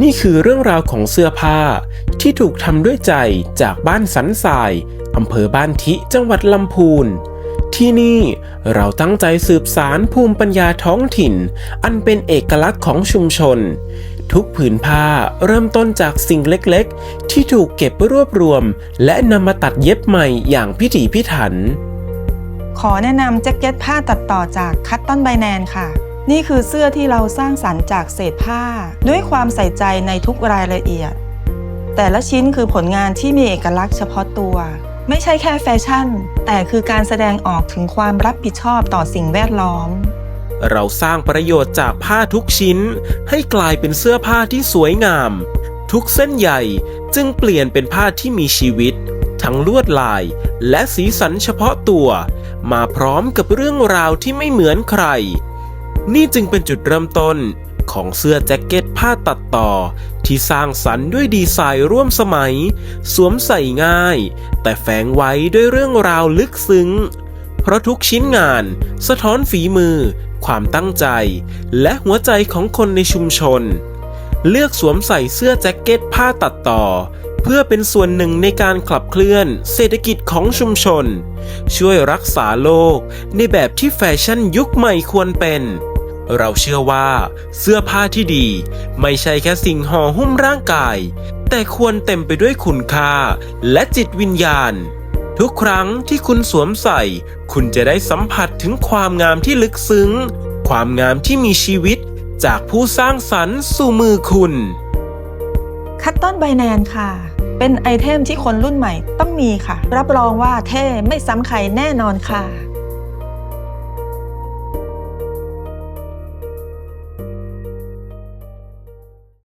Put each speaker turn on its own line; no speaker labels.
นี่คือเรื่องราวของเสื้อผ้าที่ถูกทำด้วยใจจากบ้านสันทรายอำเภอบ้านทิจังหวัดลำพูน ที่นี่เราตั้งใจสืบสารภูมิปัญญาท้องถิ่น อันเป็นเอกลักษณ์ของชุมชน ทุกผืนผ้าเริ่มต้นจากสิ่งเล็กๆ ที่ถูกเก็บรวบรวม และนำมาตัดเย็บใหม่อย่างพิถีพิถัน
ขอแนะนำแจ็คเก็ตผ้าตัดต่อจากคัตตอนไบแนนค่ะ นี่คือเสื้อที่เราสร้างสรรค์จากเศษผ้า ด้วยความใส่ใจในทุกรายละเอียด แต่ละชิ้นคือผลงานที่มีเอกลักษณ์เฉพาะตัว ไม่ใช่แค่แฟชั่น แต่คือการแสดงออกถึงความรับผิดชอบต่อสิ่งแวดล้อม
เราสร้างประโยชน์จากผ้าทุกชิ้น ให้กลายเป็นเสื้อผ้าที่สวยงาม ทุกเส้นใยจึงเปลี่ยนเป็นผ้าที่มีชีวิต ทั้งลวดลายและสีสันเฉพาะตัว มาพร้อมกับเรื่องราวที่ไม่เหมือนใคร นี่จึงเป็นจุดเริ่มต้นของเสื้อแจ็คเก็ตผ้าตัดต่อ ที่สร้างสรรค์ด้วยดีไซน์ร่วมสมัย สวมใส่ง่าย แต่แฝงไว้ด้วยเรื่องราวลึกซึ้ง เพราะทุกชิ้นงาน สะท้อนฝีมือ ความตั้งใจ และหัวใจของคนในชุมชน เลือกสวมใส่เสื้อแจ็คเก็ตผ้าตัดต่อ เพื่อเป็นส่วนหนึ่งในการขับเคลื่อน เศรษฐกิจของชุมชน ช่วยรักษาโลก ในแบบที่แฟชั่นยุคใหม่ควรเป็น เราเชื่อว่าเสื้อผ้าที่ดี ไม่ใช่แค่สิ่งห่อหุ้มร่างกาย แต่ควรเต็มไปด้วยคุณค่า และจิตวิญญาณ ทุกครั้งที่คุณสวมใส่ คุณจะได้สัมผัสถึงความงามที่ลึกซึ้ง ความงามที่มีชีวิตจากผู้สร้างสรรค์สู่มือคุณ
คัตตอนไบแนนค่ะ เป็นไอเทมที่คนรุ่นใหม่ต้องมีค่ะ รับรองว่าเท่ไม่ซ้ำใครแน่นอนค่ะ